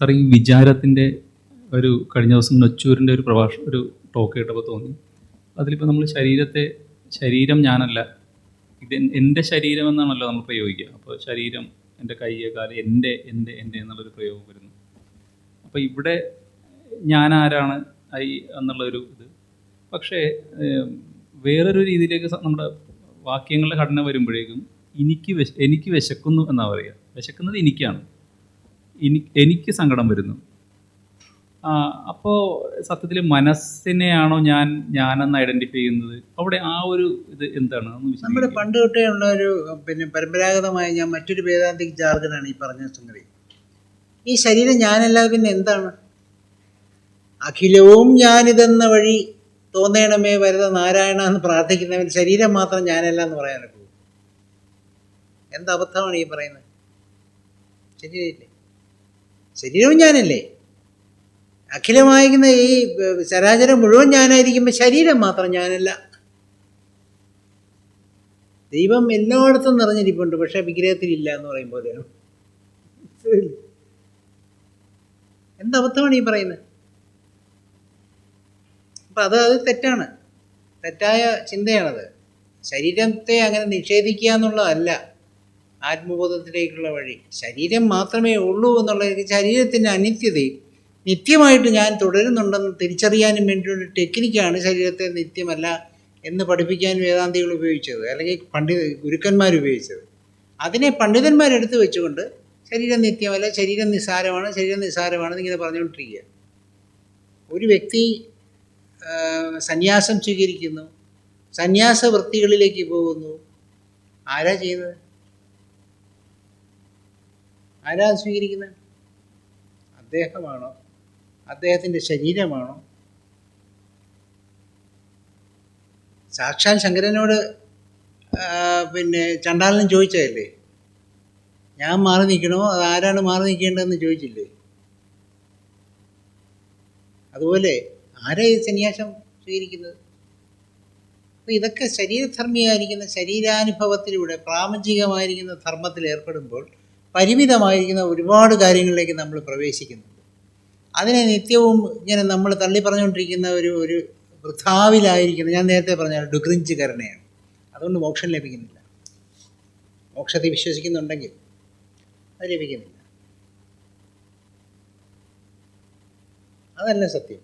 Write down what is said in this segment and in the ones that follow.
Sir ഈ വിചാരത്തിന്റെ ഒരു കഴിഞ്ഞ ദിവസം നൊച്ചൂരിന്റെ ഒരു പ്രഭാഷ ഒരു ടോക്ക് കേട്ടപ്പോൾ തോന്നി. അതിലിപ്പോൾ നമ്മൾ ശരീരത്തെ ശരീരം ഞാനല്ല ഇത് എന്റെ ശരീരം എന്നാണല്ലോ നമ്മൾ പ്രയോഗിക്കുക. അപ്പോൾ ശരീരം എന്റെ കയ്യെ കാൽ എന്റെ എന്റെ എന്റെ എന്നുള്ളൊരു പ്രയോഗം വരുന്നു. അപ്പോൾ ഇവിടെ ഞാൻ ആരാണ് ഐ എന്നുള്ളൊരു ഇത്. പക്ഷേ വേറൊരു രീതിയിലേക്ക് നമ്മുടെ വാക്യങ്ങളുടെ ഘടന വരുമ്പോഴേക്കും എനിക്ക് വിശ എനിക്ക് വിശക്കുന്നു എന്നാണ് പറയുക. വിശക്കുന്നത് എനിക്കാണ്. എനി എനിക്ക് സങ്കടം വരുന്നു. അപ്പോൾ സത്യത്തിൽ മനസ്സിനെയാണോ ഞാൻ ഞാനെന്ന് ഐഡന്റിഫൈ ചെയ്യുന്നത്? അവിടെ ആ ഒരു ഇത് എന്താണ്? നമ്മുടെ. പണ്ട് തൊട്ടേ ഉള്ള ഒരു പിന്നെ പരമ്പരാഗതമായ ഞാൻ മറ്റൊരു വേദാന്തിക് ജാർഗനാണ് ഈ പറഞ്ഞ സംഗതി. ഈ ശരീരം ഞാനല്ലാതെ പിന്നെ എന്താണ്? അഖിലവും ഞാനിതെന്ന വഴി തോന്നേണമേ വരുന്ന നാരായണ എന്ന് പ്രാർത്ഥിക്കുന്നവൻ ശരീരം മാത്രം ഞാനല്ല എന്ന് പറയാനൊക്കെ എന്ത് അബദ്ധമാണ് ഈ പറയുന്നത്? ശരീരമില്ലേ ശരീരവും ഞാനല്ലേ. അഖിലമായിരിക്കുന്ന ഈ ചരാചരം മുഴുവൻ ഞാനായിരിക്കുമ്പോൾ ശരീരം മാത്രം ഞാനല്ല. ദൈവം എല്ലായിടത്തും നിറഞ്ഞിരിപ്പുണ്ട് പക്ഷെ വിഗ്രഹത്തിലില്ല എന്ന് പറയും പോലെയാണ്. എന്ത് ഈ പറയുന്നത് അപ്പം അത് അത് തെറ്റാണ്. തെറ്റായ ചിന്തയാണത്. ശരീരത്തെ അങ്ങനെ നിഷേധിക്കുക എന്നുള്ളതല്ല. ആത്മബോധത്തിലേക്കുള്ള വഴി. ശരീരം മാത്രമേ ഉള്ളൂ എന്നുള്ള ശരീരത്തിന്റെ അനിത്യതയും നിത്യമായിട്ട് ഞാൻ തുടരുന്നുണ്ടെന്ന് തിരിച്ചറിയാനും വേണ്ടിയുള്ള ടെക്നിക്കാണ് ശരീരത്തെ നിത്യമല്ല എന്ന് പഠിപ്പിക്കാൻ വേദാന്തികൾ ഉപയോഗിച്ചത്. അല്ലെങ്കിൽ പണ്ഡിത ഗുരുക്കന്മാർ ഉപയോഗിച്ചത്. അതിനെ പണ്ഡിതന്മാരെടുത്ത് വെച്ചുകൊണ്ട് ശരീരം നിത്യമല്ല ശരീരം നിസ്സാരമാണ് ശരീരം നിസ്സാരമാണെന്ന് ഇങ്ങനെ പറഞ്ഞുകൊണ്ടിരിക്കുക ഒരു വ്യക്തി സന്യാസം സ്വീകരിക്കുന്നു സന്യാസ വൃത്തികളിലേക്ക് പോകുന്നു. ആരാ ചെയ്യുന്നത്? ആരാ സ്വീകരിക്കുന്നത്? അദ്ദേഹമാണോ? അദ്ദേഹത്തിന്റെ ശരീരമാണോ? സാക്ഷാൽ ശങ്കരനോട് പിന്നെ ചണ്ടാലനും ചോദിച്ചതല്ലേ? ഞാൻ മാറി നിൽക്കണോ? അത് ആരാണ് മാറി നിൽക്കേണ്ടതെന്ന് ചോദിച്ചില്ലേ? അതുപോലെ ആരാ ഈ സന്യാസം സ്വീകരിക്കുന്നത്? അപ്പോൾ ഇതൊക്കെ ശരീരധർമ്മിയായിരിക്കുന്ന ശരീരാനുഭവത്തിലൂടെ പ്രാപഞ്ചികമായിരിക്കുന്ന ധർമ്മത്തിൽ ഏർപ്പെടുമ്പോൾ പരിമിതമായിരിക്കുന്ന ഒരുപാട് കാര്യങ്ങളിലേക്ക് നമ്മൾ പ്രവേശിക്കുന്നുണ്ട്. അതിനെ നിത്യവും ഇങ്ങനെ നമ്മൾ തള്ളി പറഞ്ഞുകൊണ്ടിരിക്കുന്ന ഒരു ഒരു വൃഥാവിലായിരിക്കുന്ന. ഞാൻ നേരത്തെ പറഞ്ഞ ഡുഗ്രിഞ്ച് കരുണയാണ് അതുകൊണ്ട് മോക്ഷം ലഭിക്കുന്നില്ല. മോക്ഷത്തെ വിശ്വസിക്കുന്നുണ്ടെങ്കിൽ അത് ലഭിക്കുന്നില്ല. അതല്ല സത്യം.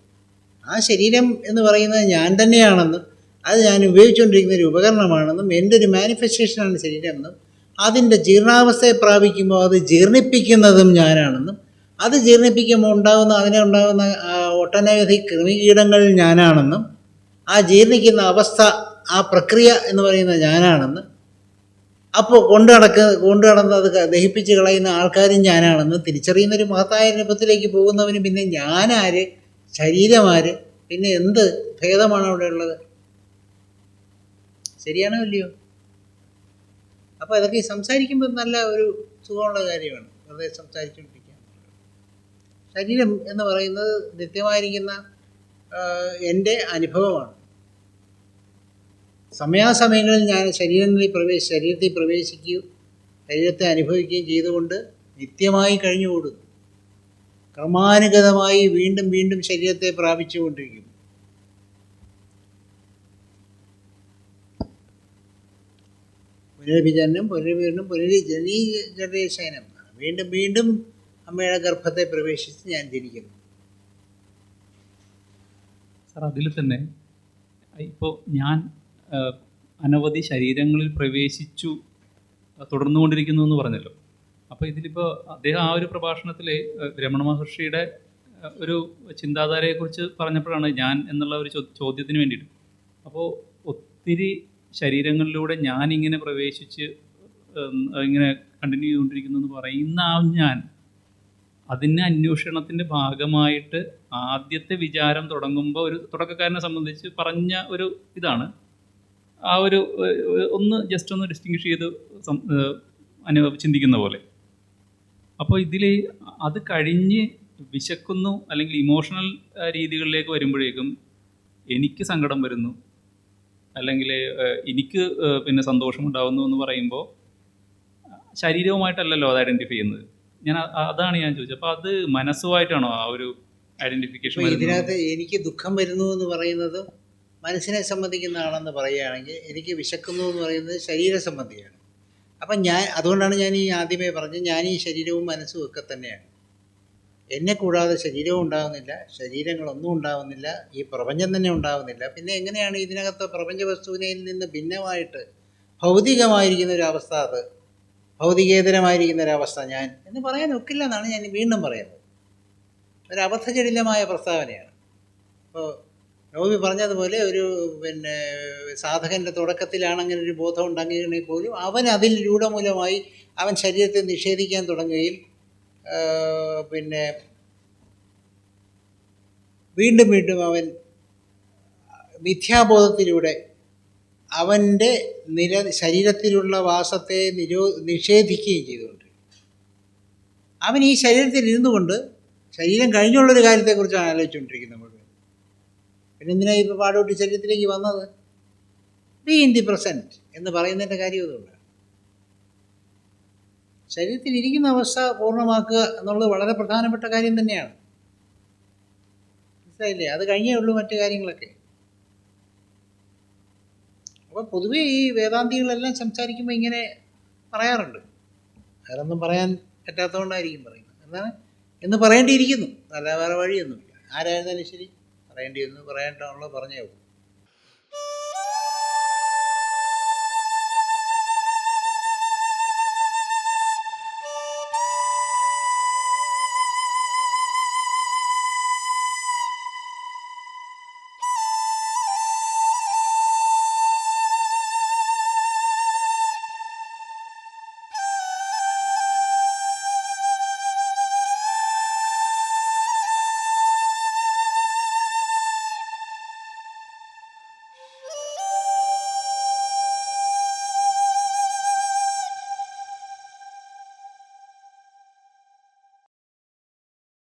ആ ശരീരം എന്ന് പറയുന്നത് ഞാൻ തന്നെയാണെന്നും അത് ഞാൻ ഉപയോഗിച്ചുകൊണ്ടിരിക്കുന്ന ഒരു ഉപകരണമാണെന്നും എന്റെ ഒരു മാനിഫെസ്റ്റേഷനാണ് ശരീരം എന്നും അതിന്റെ ജീർണാവസ്ഥയെ പ്രാപിക്കുമ്പോൾ അത് ജീർണിപ്പിക്കുന്നതും ഞാനാണെന്നും അത് ജീർണിപ്പിക്കുമ്പോൾ ഉണ്ടാകുന്ന അതിനെ ഉണ്ടാകുന്ന ഒട്ടനവധി കൃമികീടങ്ങൾ ഞാനാണെന്നും ആ ജീർണിക്കുന്ന അവസ്ഥ ആ പ്രക്രിയ എന്ന് പറയുന്നത് ഞാനാണെന്ന് അപ്പോൾ കൊണ്ടു നടക്ക കൊണ്ടു നടന്ന് അത് ദഹിപ്പിച്ച് കളയുന്ന ആൾക്കാരും ഞാനാണെന്ന് തിരിച്ചറിയുന്ന ഒരു മഹത്തായ രൂപത്തിലേക്ക് പോകുന്നവന് പിന്നെ ഞാനാര് ശരീരമാര് പിന്നെ എന്ത് ഭേദമാണ് അവിടെ ഉള്ളത് ശരിയാണോ ഇല്ലയോ? അപ്പോൾ അതൊക്കെ സംസാരിക്കുമ്പോൾ നല്ല ഒരു സുഖമുള്ള കാര്യമാണ്. വെറുതെ സംസാരിച്ചുകൊണ്ടിരിക്കുക ശരീരം എന്ന് പറയുന്നത് നിത്യമായിരിക്കുന്ന എന്റെ അനുഭവമാണ്. സമയാസമയങ്ങളിൽ ഞാൻ ശരീരങ്ങളിൽ പ്രവേശ ശരീരത്തിൽ പ്രവേശിക്കുകയും ശരീരത്തെ അനുഭവിക്കുകയും ചെയ്തുകൊണ്ട് നിത്യമായി കഴിഞ്ഞുകൂടുന്നു. ക്രമാനുഗതമായി വീണ്ടും വീണ്ടും ശരീരത്തെ പ്രാപിച്ചുകൊണ്ടിരിക്കും പുനരഭിജനനം പുനരഭിജനം പുനരുജനീ ജനറേശനം വീണ്ടും വീണ്ടും അമ്മയുടെ ഗർഭത്തെ പ്രവേശിച്ച് ഞാൻ ജനിക്കുന്നു. സാർ അതിൽ തന്നെ ഇപ്പോൾ ഞാൻ അനവധി ശരീരങ്ങളിൽ പ്രവേശിച്ചു തുടർന്നുകൊണ്ടിരിക്കുന്നു എന്ന് പറഞ്ഞല്ലോ. അപ്പോൾ ഇതിലിപ്പോൾ അദ്ദേഹം ആ ഒരു പ്രഭാഷണത്തിൽ രമണ മഹർഷിയുടെ ഒരു ചിന്താധാരയെക്കുറിച്ച് പറഞ്ഞപ്പോഴാണ് ഞാൻ എന്നുള്ള ഒരു ചോദ്യത്തിന് വേണ്ടിയിട്ട്. അപ്പോൾ ഒത്തിരി ശരീരങ്ങളിലൂടെ ഞാൻ ഇങ്ങനെ പ്രവേശിച്ച് ഇങ്ങനെ കണ്ടിന്യൂ ചെയ്തുകൊണ്ടിരിക്കുന്നു എന്ന് പറയുന്ന ആ ഞാൻ അതിന്റെ അന്വേഷണത്തിന്റെ ഭാഗമായിട്ട് ആദ്യത്തെ വിചാരം തുടങ്ങുമ്പോൾ ഒരു തുടക്കക്കാരനെ സംബന്ധിച്ച് പറഞ്ഞ ഒരു ഇതാണ്. ആ ഒരു ഒന്ന് ജസ്റ്റ് ഒന്ന് ഡിസ്റ്റിങ്ഷ് ചെയ്ത് അനുഭവ അനു ചിന്തിക്കുന്ന പോലെ. അപ്പോൾ ഇതിൽ അത് കഴിഞ്ഞ് വിശക്കുന്നു അല്ലെങ്കിൽ ഇമോഷണൽ രീതികളിലേക്ക് വരുമ്പോഴേക്കും എനിക്ക് സങ്കടം വരുന്നു. അല്ലെങ്കിൽ എനിക്ക് പിന്നെ സന്തോഷമുണ്ടാകുന്നു എന്ന് പറയുമ്പോൾ ശരീരവുമായിട്ടല്ലല്ലോ അത് ഐഡന്റിഫൈ ചെയ്യുന്നത്. ഞാൻ അതാണ് ഞാൻ ചോദിച്ചത്. അപ്പോൾ അത് മനസ്സുമായിട്ടാണോ ആ ഒരു ഐഡന്റിഫിക്കേഷൻ അപ്പോൾ ഇതിനകത്ത് എനിക്ക് ദുഃഖം വരുന്നു എന്ന് പറയുന്നത് മനസ്സിനെ സംബന്ധിക്കുന്ന ആളെന്ന് പറയുകയാണെങ്കിൽ എനിക്ക് വിശക്കുന്നു എന്ന് പറയുന്നത് ശരീര സംബന്ധിയാണ്. അപ്പം ഞാൻ അതുകൊണ്ടാണ് ഞാൻ ഈ ആദ്യമേ പറഞ്ഞത് ഞാൻ ഈ ശരീരവും മനസ്സും ഒക്കെ തന്നെയാണ്. എന്നെ കൂടാതെ ശരീരവും ഉണ്ടാകുന്നില്ല ശരീരങ്ങളൊന്നും ഉണ്ടാകുന്നില്ല ഈ പ്രപഞ്ചം തന്നെ ഉണ്ടാകുന്നില്ല പിന്നെ എങ്ങനെയാണ് ഇതിനകത്ത് പ്രപഞ്ച വസ്തുവിനെ നിന്ന് ഭിന്നമായിട്ട് ഭൗതികമായിരിക്കുന്ന ഒരു അവസ്ഥ അത്? ഭൗതികേതരമായിരിക്കുന്ന ഒരവസ്ഥ ഞാൻ എന്ന് പറയാൻ ഒക്കില്ല എന്നാണ് ഞാൻ വീണ്ടും പറയുന്നത്. ഒരു അബദ്ധജടിലമായ പ്രസ്താവനയാണ്. അപ്പോൾ നോബി പറഞ്ഞതുപോലെ ഒരു പിന്നെ സാധകന്റെ തുടക്കത്തിലാണ് അങ്ങനെ ഒരു ബോധം ഉണ്ടെങ്കിൽ പോലും അവൻ അതിൽ രൂഢമൂലമായി അവൻ ശരീരത്തെ നിഷേധിക്കാൻ തുടങ്ങുകയും പിന്നെ വീണ്ടും വീണ്ടും അവൻ മിഥ്യാബോധത്തിലൂടെ അവന്റെ നില ശരീരത്തിലുള്ള വാസത്തെ നിരോ നിഷേധിക്കുകയും ചെയ്തുകൊണ്ട് അവൻ ഈ ശരീരത്തിൽ ഇരുന്നു കൊണ്ട് ശരീരം കഴിഞ്ഞുള്ളൊരു കാര്യത്തെക്കുറിച്ചാണ് ആലോചിച്ചുകൊണ്ടിരിക്കുന്നത് മുഴുവൻ. പിന്നെ എന്തിനാണ് ഇപ്പോൾ പാടോട്ടി ശരീരത്തിലേക്ക് വന്നത്? ബി ഇൻ ദി പ്രസന്റ് എന്ന് പറയുന്നതിന്റെ കാര്യം ശരീരത്തിൽ ഇരിക്കുന്ന അവസ്ഥ പൂർണമാക്കുക എന്നുള്ളത് വളരെ പ്രധാനപ്പെട്ട കാര്യം തന്നെയാണ്. മനസ്സിലായില്ലേ? അത് കഴിഞ്ഞേ ഉള്ളൂ മറ്റു കാര്യങ്ങളൊക്കെ. അപ്പോൾ പൊതുവേ ഈ വേദാന്തികളെല്ലാം സംസാരിക്കുമ്പോൾ ഇങ്ങനെ പറയാറുണ്ട്. അതൊന്നും പറയാൻ പറ്റാത്തതുകൊണ്ടായിരിക്കും പറയുന്നത്. എന്താണ്? എന്ന് പറയേണ്ടിയിരിക്കുന്നു. അല്ല വേറെ വഴിയൊന്നുമില്ല. ആരായിരുന്നാലും ശരി. പറയേണ്ടി വന്നു പറയേണ്ടതുള്ള പറഞ്ഞേ ഉള്ളൂ.